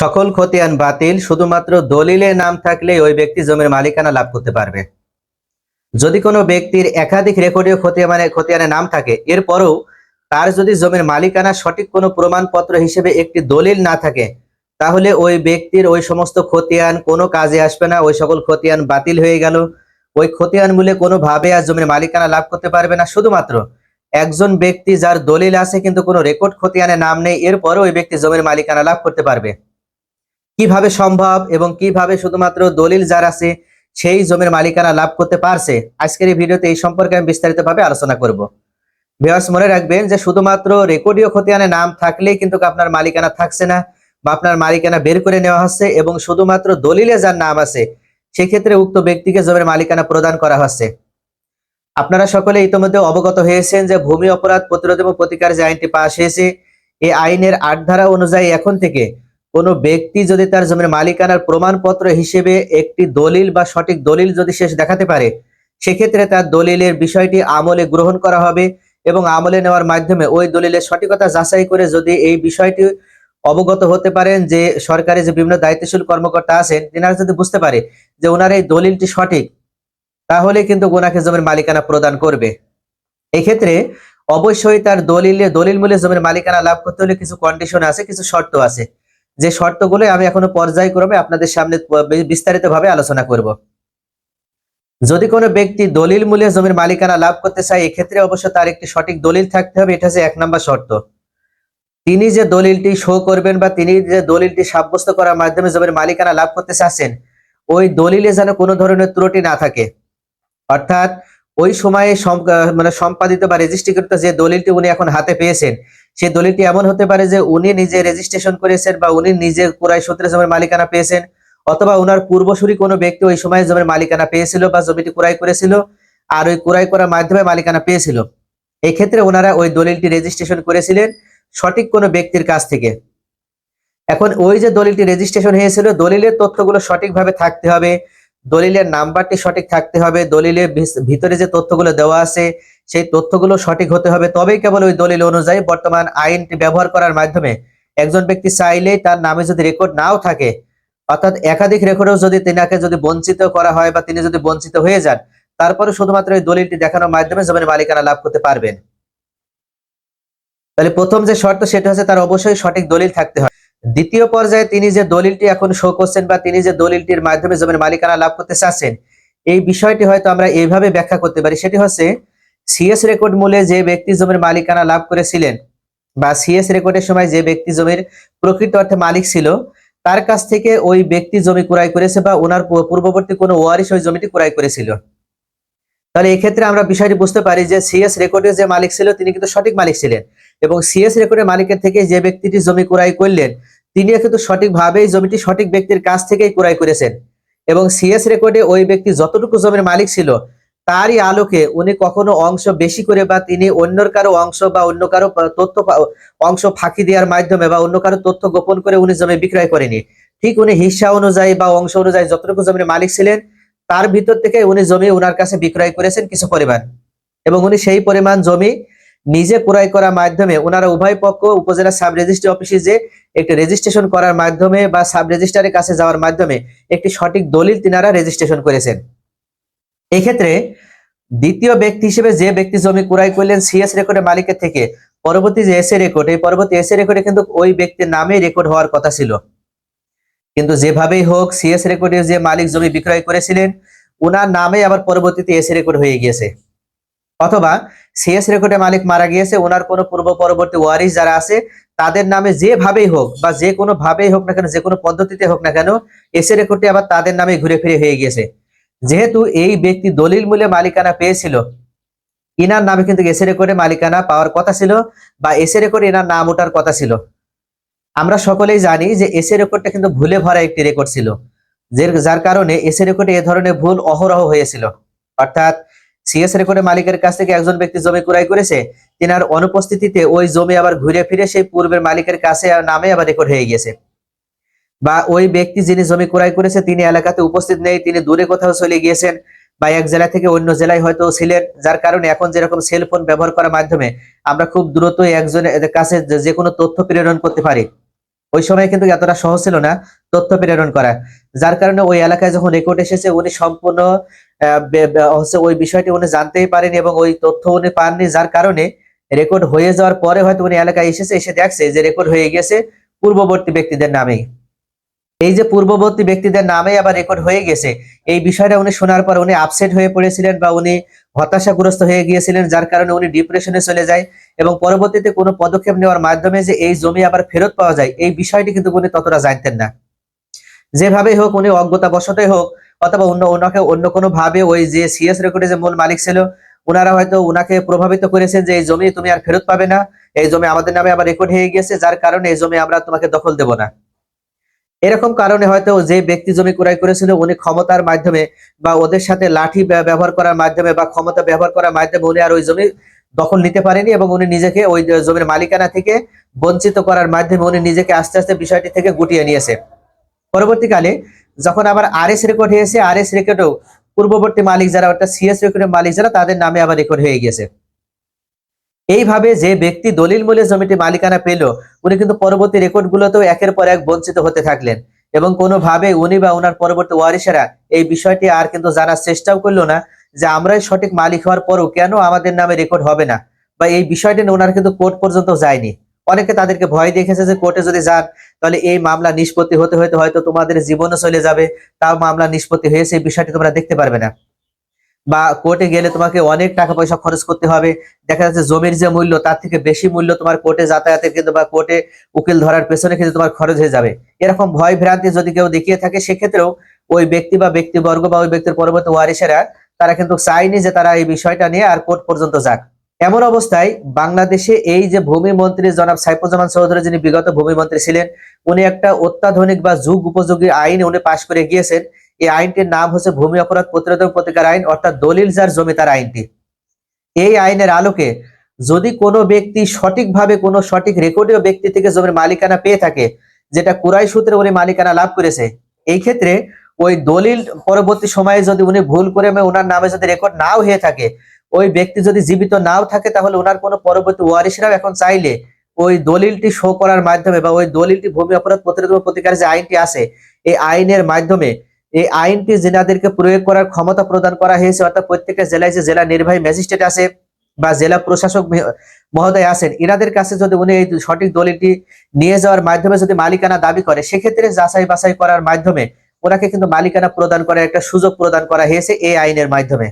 সকল খতিয়ান বাতিল, শুধুমাত্র দলিলে নাম থাকলে ওই ব্যক্তি জমির মালিকানা লাভ করতে পারবে। যদি কোনো ব্যক্তির একাধিক রেকর্ডীয় মানে খতিয়ানে নাম থাকে, এরপরও তার যদি জমির মালিকানা সঠিক কোনো প্রমাণপত্র হিসেবে একটি দলিল না থাকে, তাহলে ওই ব্যক্তির ওই সমস্ত খতিয়ান কোনো কাজে আসবে না, ওই সকল খতিয়ান বাতিল হয়ে গেল। ওই খতিয়ান মূলে কোনোভাবে আর জমির মালিকানা লাভ করতে পারবে না। শুধুমাত্র একজন ব্যক্তি যার দলিল আছে, কিন্তু কোনো রেকর্ড খতিয়ানে নাম নেই এরপরে ওই ব্যক্তি জমির মালিকানা লাভ করতে পারবে। কীভাবে সম্ভব এবং কীভাবে শুধুমাত্র দলিল যার আছে, সেই জমির মালিকানা লাভ করতে পারছে, আজকের এই ভিডিওতে এই সম্পর্কে আমি বিস্তারিতভাবে আলোচনা করব। ভিউয়ার্স মনে রাখবেন যে শুধুমাত্র রেকর্ডীয় খতিয়ানে নাম থাকলেই কিন্তু আপনার মালিকানা থাকছে না বা আপনার মালিকানা বের করে নেওয়া হচ্ছে এবং শুধুমাত্র দলিলে যার নাম আছে, সেক্ষেত্রে উক্ত ব্যক্তিকে জমির মালিকানা প্রদান করা হচ্ছে। আপনারা সকলে ইতিমধ্যে অবগত হয়েছেন যে ভূমি অপরাধ প্রতিরোধ এবং প্রতিকার যে আইনটি পাশ হয়েছে, এই আইনের আট ধারা অনুযায়ী এখন থেকে কোনো ব্যক্তি যদি তার জমির মালিকানার প্রমাণপত্র হিসেবে একটি দলিল বা সঠিক দলিল যদি শেষ দেখাতে পারে, সেক্ষেত্রে তার দলিলের বিষয়টি আমলে গ্রহণ করা হবে এবং আমলে নেওয়ার মাধ্যমে ওই দলিলের সঠিকতা যাচাই করে যদি এই বিষয়টি অবগত হতে পারেন যে সরকারি যে বিভিন্ন দায়িত্বশীল কর্মকর্তা আছেন, তিনারা যদি বুঝতে পারে যে ওনার এই দলিলটি সঠিক, তাহলে কিন্তু ওনাকে জমির মালিকানা প্রদান করবে। এক্ষেত্রে অবশ্যই তার দলিলে, দলিল মূল্যে জমির মালিকানা লাভ করতে হলে কিছু কন্ডিশন আছে, কিছু শর্ত আছে। যে শর্তগুলো আমি এখনও পর্যায়ক্রমে আপনাদের সামনে বিস্তারিত ভাবে আলোচনা করব। যদি কোনো ব্যক্তি দলিল মূল্যে জমির মালিকানা লাভ করতে চায়, এক্ষেত্রে অবশ্য তার একটি সঠিক দলিল থাকতে হবে, এটা হচ্ছে এক নম্বর শর্ত। তিনি যে দলিলটি শো করবেন বা তিনি যে দলিলটি সাব্যস্ত করার মাধ্যমে জমির মালিকানা লাভ করতে চাচ্ছেন, ওই দলিলে যেন কোনো ধরনের ত্রুটি না থাকে। অর্থাৎ ওই সময়ে মানে সম্পাদিত বা রেজিস্ট্রিকৃত যে দলিলটি উনি এখন হাতে পেয়েছেন সে দলিলটি এমন হতে পারে যে উনি নিজে রেজিস্ট্রেশন করেছেন বা উনি নিজে কুরাই সূত্রে জমির মালিকানা পেয়েছেন, অথবা উনার পূর্বসূরি কোনো ব্যক্তি ওই সময় জমির মালিকানা পেয়েছিল বা জমিটি কুরাই করেছিল আর ওই কুরাই করার মাধ্যমে মালিকানা পেয়েছিল। এই ক্ষেত্রে ওনারা ওই দলিলটি রেজিস্ট্রেশন করেছিলেন সঠিক কোনো ব্যক্তির কাছ থেকে। এখন ওই যে দলিলটি রেজিস্ট্রেশন হয়েছিল, দলিলের তথ্যগুলো সঠিকভাবে থাকতে হবে। দলিলের নাম্বারটি সঠিক থাকতে হবে, দলিলের ভিতরে যে তথ্যগুলো দেওয়া আছে, সেই তথ্যগুলো সঠিক হতে হবে। তবেই কেবল ওই দলিল অনুযায়ী বর্তমান আইনটি ব্যবহার করার মাধ্যমে একজন ব্যক্তি চাইলেই তার নামে যদি রেকর্ড নাও থাকে, অর্থাৎ একাধিক রেকর্ডেও যদি তিনাকে যদি বঞ্চিত করা হয় বা তিনি যদি বঞ্চিত হয়ে যান তারপরে শুধুমাত্র এই দলিলটি দেখানোর মাধ্যমে জমির মালিকানা লাভ করতে পারবেন। তাহলে প্রথম যে শর্ত সেটা হচ্ছে তার অবশ্যই সঠিক দলিল থাকতে হয়। দ্বিতীয় পর্যায়ে তিনি যে দলিলটি এখন শো করছেন বা তিনি যে দলিলটির মাধ্যমে জমির মালিকানা লাভ করতে চাচ্ছেন, এই বিষয়টি হয়তো আমরা এইভাবে ব্যাখ্যা করতে পারি। সেটি হচ্ছে সিএস রেকর্ড মূলে যে ব্যক্তি জমির মালিকানা লাভ করেছিলেন বা সিএস রেকর্ডের সময় যে ব্যক্তি জমির প্রকৃত অর্থে মালিক ছিল, তার কাছ থেকে ওই ব্যক্তি জমি ক্রয় করেছে বা ওনার পূর্ববর্তী কোনো ওয়ারিশ ওই জমিটি ক্রয় করেছিল। তাহলে এক্ষেত্রে আমরা বিষয়টি বুঝতে পারি যে সিএস রেকর্ডের যে মালিক ছিল, তিনি কিন্তু সঠিক মালিক ছিলেন। এবং সিএস রেকর্ডের মালিকের থেকে যে ব্যক্তিটি জমি ক্রয় করলেন তিনি কিন্তু সঠিকভাবেই জমিটি সঠিক ব্যক্তির কাছ থেকেই ক্রয় করেছেন। এবং সিএস রেকর্ডে ওই ব্যক্তি যতটুকু জমির মালিক ছিল, তারই আলোকে উনি কখনো অংশ বেশি করে বা তিনি অন্যর কারও অংশ বা অন্য কারও তথ্য অংশ ফাঁকি দেওয়ার মাধ্যমে বা অন্য কারও তথ্য গোপন করে উনি জমি বিক্রয় করেনি। ঠিক উনি হিসা অনুযায়ী বা অংশ অনুযায়ী যতটুকু জমির মালিক ছিলেন তার ভিতর থেকে উনি জমি উনার কাছে বিক্রয় করেছেন কিছু পরিমাণ। এবং উনি সেই পরিমাণ জমি নিজে ক্রয় করার মাধ্যমে ওনারা উভয় পক্ষ উপজেলা সাব রেজিস্ট্রি অফিসে যে একটি রেজিস্ট্রেশন করার মাধ্যমে বা সাব রেজিস্ট্রারের কাছে যাওয়ার মাধ্যমে একটি সঠিক দলিল তিনারা রেজিস্ট্রেশন করেছেন। এক্ষেত্রে দ্বিতীয় ব্যক্তি হিসেবে যে ব্যক্তি জমি ক্রয় করলেন সিএস রেকর্ডের মালিকের থেকে, পরবর্তী যে এসএ রেকর্ড এই পরবর্তী এসএ রেকর্ডে কিন্তু ওই ব্যক্তির নামে রেকর্ড হওয়ার কথা ছিল। কিন্তু যেভাবেই হোক সিএস রেকর্ডে যে মালিক জমি বিক্রয় করেছিলেন ওনার নামে আবার পরবর্তীতে এসএ রেকর্ড হয়ে গিয়েছে। অথবা সিএস রেকর্ডে মালিক মারা গিয়েছে ওনার কোনো পূর্ব পরবর্তী ওয়ারিস যারা আছে, তাদের নামে যেভাবেই হোক বা যে কোনো ভাবেই হোক না কেন, যে কোনো পদ্ধতিতে হোক না কেন এসএ রেকর্ডটি আবার তাদের নামে ঘুরে ফিরে হয়ে গিয়েছে। যেহেতু এই ব্যক্তি দলিল মূল্যে মালিকানা পেয়েছিল, ইনার নামে কিন্তু এসে রেকর্ডে মালিকানা পাওয়ার কথা ছিল বা এসে রেকর্ডে এনার নাম ওঠার কথা ছিল। আমরা সকলেই জানি যে এসে রেকর্ডটা কিন্তু ভুলে ভরা একটি রেকর্ড ছিল যার কারণে এসে রেকর্ডে এ ধরনের ভুল অহরহ হয়েছিল। অর্থাৎ সিএস রেকর্ডের মালিকের কাছ থেকে একজন ব্যক্তি জমি ক্রয় করেছে, তিনার অনুপস্থিতিতে ওই জমি আবার ঘুরে ফিরে সেই পূর্বের মালিকের কাছে নামে আবার রেকর্ড হয়ে গেছে বা ওই ব্যক্তি যিনি জমি ক্রয় করেছে, তিনি এলাকাতে উপস্থিত নেই, তিনি দূরে কোথাও চলে গিয়েছেন বা এক জেলা থেকে অন্য জেলায় হয়তো ছিলেন, যার কারণে এখন যেরকম সেলফোন ব্যবহার করার মাধ্যমে আমরা খুব দ্রুত একজনের কাছে যে কোনো তথ্য প্রেরণ করতে পারি। ওই সময় কিন্তু এতটা সহজ ছিল না তথ্য প্রেরণ করা। যার কারণে ওই এলাকায় যখন রেকর্ড এসেছে, উনি সম্পূর্ণ হচ্ছে ওই বিষয়টি উনি জানতেই পারেনি এবং ওই তথ্য উনি পাননি, যার কারণে রেকর্ড হয়ে যাওয়ার পরে হয়তো উনি এলাকায় এসেছে, এসে দেখছে যে রেকর্ড হয়ে গেছে পূর্ববর্তী ব্যক্তিদের নামেই। এই যে পূর্ববর্তী ব্যক্তিদের নামে আবার রেকর্ড হয়ে গেছে, এই বিষয়টা উনি শোনার পর উনি আপসেট হয়ে পড়েছিলেন বা উনি হতাশাগ্রস্ত হয়ে গিয়েছিলেন, যার কারণে উনি ডিপ্রেশনে চলে যায় এবং পরবর্তীতে কোনো পদক্ষেপ নেওয়ার মাধ্যমে যে এই জমি আবার ফেরত পাওয়া যায়, এই বিষয়টি কিন্তু উনি ততটা জানতেন না। যেভাবেই হোক উনি অজ্ঞতা বশতই হোক অথবা অন্য ওনাকে অন্য কোনো ভাবে ওই যে সিএস রেকর্ডে যে মূল মালিক ছিল ওনারা হয়তো উনাকে প্রভাবিত করেছেন যে এই জমি তুমি আর ফেরত পাবে না, এই জমি আমাদের নামে আবার রেকর্ড হয়ে গেছে যার কারণে এই জমি আমরা তোমাকে দখল দেব না। এরকম কারণে হয়তো যে ব্যক্তি জমি ক্রয় করেছিল, উনি ক্ষমতার মাধ্যমে বা ওদের সাথে লাঠি ব্যবহার করার মাধ্যমে বা ক্ষমতা ব্যবহার করার মাধ্যমে উনি আর ওই জমি দখল নিতে পারেনি এবং উনি নিজেকে ওই জমির মালিকানা থেকে বঞ্চিত করার মাধ্যমে উনি নিজেকে আস্তে আস্তে বিষয়টি থেকে গুটিয়ে নিয়েছে। পরবর্তীকালে যখন আবার আর এস রেকর্ড হয়েছে আরএস রেকর্ডও পূর্ববর্তী মালিক যারা, অর্থাৎ সিএস রেকর্ডের মালিক যারা, তাদের নামে আবার রেকর্ড হয়ে গেছে এইভাবে যে ব্যক্তি দলিল মূল্যে জমিটি মালিকানা পেল, উনি কিন্তু পরবর্তী রেকর্ড গুলোতেও একের পর এক বঞ্চিত হতে থাকলেন। এবং কোনোভাবে উনি বা ওনার পরবর্তী ওয়ারিসেরা এই বিষয়টি আর কিন্তু জানার চেষ্টাও করল না যে আমরাই সঠিক মালিক হওয়ার পরও কেন আমাদের নামে রেকর্ড হবে না বা এই বিষয়টি নিয়ে ওনার কিন্তু কোর্ট পর্যন্ত যায়নি। অনেকে তাদেরকে ভয় দেখেছে যে কোর্টে যদি যান, তাহলে এই মামলা নিষ্পত্তি হতে হতে হয়তো তোমাদের জীবনও চলে যাবে, তাও মামলা নিষ্পত্তি হয়েছে, এই বিষয়টি তোমরা দেখতে পারবে না। বা কোর্টে গেলে তোমাকে অনেক টাকা পয়সা খরচ করতে হবে। দেখা যাচ্ছে জমির যে মূল্য, তার থেকে বেশি মূল্য তোমার কোর্টে যাতায়াতের কিন্তু বা কোর্টে উকিল ধরার পেছনে কিন্তু তোমার খরচ হয়ে যাবে। এরকম ভয় ভ্রান্তি যদি কেউ দেখিয়ে থাকে, সেক্ষেত্রেও ওই ব্যক্তি বা ব্যক্তিবর্গ বা ওই ব্যক্তির পরবর্তী ওয়ারিসেরা, তারা কিন্তু চায়নি যে তারা এই বিষয়টা নিয়ে আর কোর্ট পর্যন্ত যাক। এমন অবস্থায় বাংলাদেশে এই যে ভূমি মন্ত্রী জনাব সাইফুজ্জামান চৌধুরী যিনি বিগত ভূমি মন্ত্রী ছিলেন, উনি একটা অত্যাধুনিক বা যুগ উপযোগী আইন উনি পাশ করে গিয়েছেন। এই আইনটির নাম হচ্ছে ভূমি অপরাধ প্রতিরোধক প্রতিকার আইন, অর্থাৎ দলিল যার জমি তার আইনটি। এই আইনের আলোকে যদি কোনো ব্যক্তি সঠিকভাবে কোনো সঠিক রেকর্ডীয় ব্যক্তি থেকে জমির মালিকানা পেয়ে থাকে, যেটা কুরাই সূত্রে উনি মালিকানা লাভ করেছে, এই ক্ষেত্রে ওই দলিল পরবর্তী সময়ে যদি উনি ভুল করে ওনার নামে যদি রেকর্ড নাও হয়ে থাকে, ওই ব্যক্তি যদি জীবিত নাও থাকে, তাহলে ওনার কোনো পরবর্তী ওয়ারিসরাও এখন চাইলে ওই দলিলটি শো করার মাধ্যমে বা ওই দলিলটি ভূমি অপরাধ প্রতিরোধ প্রতিকার যে আইনটি আছে, এই আইনের মাধ্যমে এই আইনটি জেলাদেরকে প্রয়োগ করার ক্ষমতা প্রদান করা হয়েছে, অর্থাৎ প্রত্যেকটা জেলায় যে জেলা নির্বাহী ম্যাজিস্ট্রেট আছে বা জেলা প্রশাসক মহোদয় আছেন, এনাদের কাছে যদি উনি এই সঠিক দলিলটি নিয়ে যাওয়ার মাধ্যমে যদি মালিকানা দাবি করে, সেক্ষেত্রে যাচাই বাছাই করার মাধ্যমে ওনাকে কিন্তু মালিকানা প্রদান করার একটা সুযোগ প্রদান করা হয়েছে এই আইনের মাধ্যমে।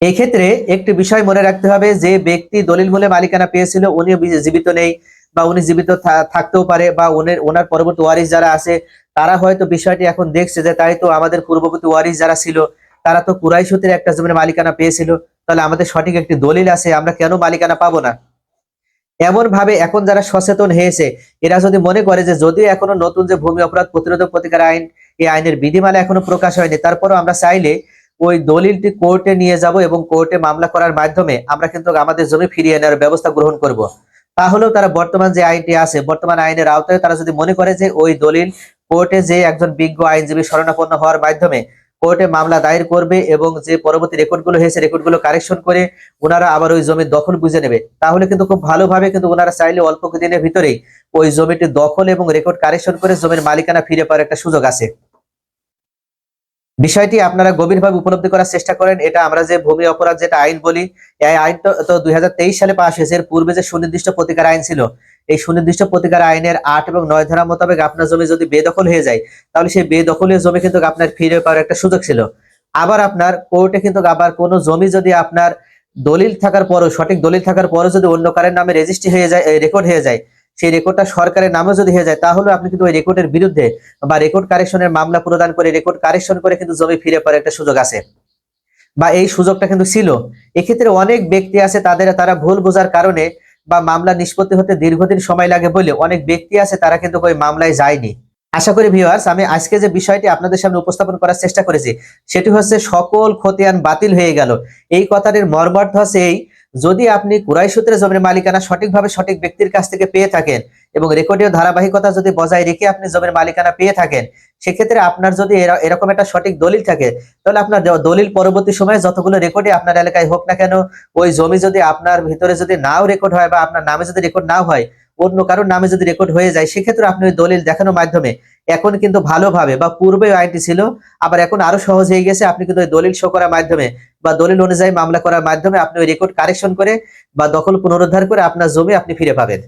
এক্ষেত্রে একটি বিষয় মনে রাখতে হবে, যে ব্যক্তি দলিল মূলে মালিকানা পেয়েছিল উনি জীবিত নেই বা উনি জীবিত থাকতেও পারে বা উনি- ওনার পরবর্তী ওয়ারিস যারা আছে, তারা হয়তো বিষয়টি এখন দেখছে যে তাই তো আমাদের পূর্ববর্তী ওয়ারিস যারা ছিল, তারা তো কুরাই সূত্রে একটা জমির মালিকানা পেয়েছিল, তাহলে আমাদের সঠিক একটি দলিল আছে, আমরা কেন মালিকানা পাবো না? এমন ভাবে এখন যারা সচেতন হয়েছে, এরা যদি মনে করে যে যদিও এখনও নতুন যে ভূমি অপরাধ প্রতিরোধক প্রতিকার আইন, এই আইনের বিধিমালা এখনও প্রকাশ হয়নি, তারপরও আমরা চাইলে ওই দলিলটি কোর্টে নিয়ে যাব এবং কোর্টে মামলা করার মাধ্যমে আমরা কিন্তু আমাদের জমি ফিরিয়ে নেওয়ার ব্যবস্থা গ্রহণ করব। তাহলেও তারা বর্তমান যে আইনটি আছে, বর্তমান আইনের আওতায় তারা যদি মনে করে যে ওই দলিল কোর্টে যে একজন বিজ্ঞ আইনজীবী শরণাপন্ন হওয়ার মাধ্যমে কোর্টে মামলা দায়ের করবে এবং যে পরবর্তী রেকর্ডগুলো হয়েছে, রেকর্ডগুলো কারেকশন করে ওনারা আবার ওই জমির দখল বুঝে নেবে। তাহলে কিন্তু খুব ভালোভাবে কিন্তু ওনারা চাইলে অল্প দিনের ভিতরেই ওই জমিটি দখল এবং রেকর্ড কারেকশন করে জমির মালিকানা ফিরে পাওয়ার একটা সুযোগ আছে। বিষয়টি আপনারা গভীরভাবে উপলব্ধি করার চেষ্টা করেন। এটা আমরা যে ভূমি অপরাধ যেটা আইন বলি, এই আইন তো দুই হাজার তেইশ সালে পাশ হয়েছে। এর পূর্বে যে সুনির্দিষ্ট প্রতিকার আইন ছিল, এই সুনির্দিষ্ট প্রতিকার আইনের আট এবং নয় ধারা মোতাবেক আপনার জমি যদি বেদখল হয়ে যায়, তাহলে সেই বেদখলীয় জমি কিন্তু আপনার ফিরে পাওয়ার একটা সুযোগ ছিল। আবার আপনার কোর্টে কিন্তু আবার কোনো জমি যদি আপনার দলিল থাকার পরও, সঠিক দলিল থাকার পরও যদি অন্য কারের নামে রেজিস্ট্রি হয়ে যায় রেকর্ড হয়ে যায় সেই রেকর্ডটা সরকারের নামে যদি হয়ে যায় তাহলে আপনি কিন্তু ওই রেকর্ডের বিরুদ্ধে বা রেকর্ড কারেকশনের মামলা প্রদান করে রেকর্ড কারেকশন করে কিন্তু জমি ফিরে পাওয়ার একটা সুযোগ আছে। বা এই সুযোগটা কিন্তু ছিল। এক্ষেত্রে অনেক ব্যক্তি আছে তাদের, তারা ভুল বোঝার কারণে বা মামলা নিষ্পত্তি হতে দীর্ঘদিন সময় লাগে বলে অনেক ব্যক্তি আছে তারা কিন্তু ওই মামলায় যায়নি। আশা করি ভিউয়ার্স আমি আজকে যে বিষয়টি আপনাদের সামনে উপস্থাপন করার চেষ্টা করেছি, সেটি হচ্ছে সকল খতিয়ান বাতিল হয়ে গেল। এই কথাটির মর্মার্থ হচ্ছে এই যদি আপনি কুরাই সূত্রে জমির মালিকানা সঠিকভাবে সঠিক ব্যক্তির কাছ থেকে পেয়ে থাকেন এবং রেকর্ডীয় ধারাবাহিকতা যদি বজায় রেখে আপনি জমির মালিকানা পেয়ে থাকেন, সেক্ষেত্রে আপনার যদি এরা- এরকম একটা সঠিক দলিল থাকে, তাহলে আপনার দলিল পরবর্তী সময়ে যতগুলো রেকর্ডে আপনার এলাকায় হোক না কেন, ওই জমি যদি আপনার ভিতরে যদি নাও রেকর্ড হয় বা আপনার নামে যদি রেকর্ড নাও হয়, অন্য কারোর নামে যদি রেকর্ড হয়ে যায়, সেক্ষেত্রে আপনি ওই দলিল দেখানোর মাধ্যমে এখন কিন্তু ভালোভাবে বা পূর্বে আইনটি ছিল, আবার এখন আরও সহজ হয়ে গেছে। আপনি কিন্তু দলিল শো করার মাধ্যমে বা দলিল অনুযায়ী মামলা করার মাধ্যমে আপনি ওই রেকর্ড কারেকশন করে বা দখল পুনরুদ্ধার করে আপনার জমি আপনি ফিরে পাবেন।